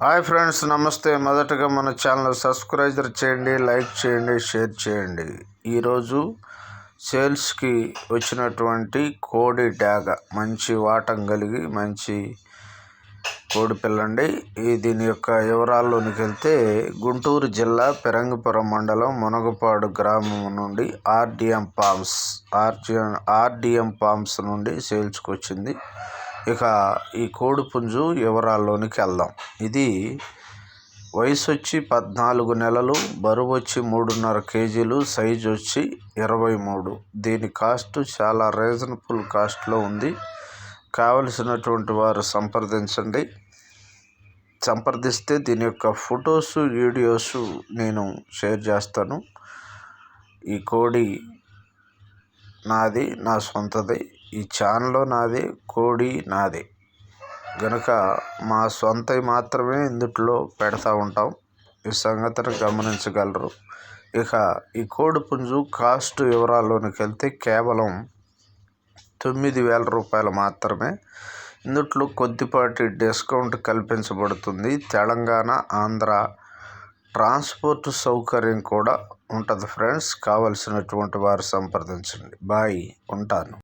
Hi friends నమస్తే. మొదటగా మన ఛానల్ సబ్స్క్రైబర్ చేయండి లైక్ చేయండి షేర్ చేయండి. ఈరోజు సేల్స్కి వచ్చినటువంటి కోడి డాగ. మంచి వాటం కలిగి మంచి కోడి పిల్లండి. ఈ దీని యొక్క వివరాల్లోనికి వెళ్తే గుంటూరు జిల్లా పెరంగపురం మండలం మునగపాడు గ్రామం నుండి RDM palms RGM RDM palms నుండి సేల్స్కి వచ్చింది. ఇక ఈ కోడిపుంజు వివరాల్లోనికి వెళ్దాం. ఇది వయసు వచ్చి పద్నాలుగు నెలలు బరువు వచ్చి మూడున్నర కేజీలు సైజు వచ్చి ఇరవై మూడు దీని కాస్ట్ చాలా రీజనబుల్ కాస్ట్లో ఉంది. కావలసినటువంటి వారు సంప్రదించండి. సంప్రదిస్తే దీని యొక్క ఫొటోస్ వీడియోస్ నేను షేర్ చేస్తాను. ఈ కోడి నాది నా సొంతది. ఈ ఛానల్ నాది కోడి నాది. గనుక మా సొంతవి మాత్రమే ఇందుట్లో పెడతా ఉంటాం. ఈ సంగతిని గమనించగలరు. ఇక ఈ కోడి పుంజు కాస్ట్ వివరాల్లోనికి వెళ్తే కేవలం తొమ్మిది వేల రూపాయలు మాత్రమే. ఇందుట్లో కొద్దిపాటి డిస్కౌంట్ కల్పించబడుతుంది. తెలంగాణ ఆంధ్ర ట్రాన్స్పోర్ట్ సౌకర్యం కూడా ఉంటుంది ఫ్రెండ్స్. కావలసినటువంటి వారు సంప్రదించండి. బాయ్. ఉంటాను.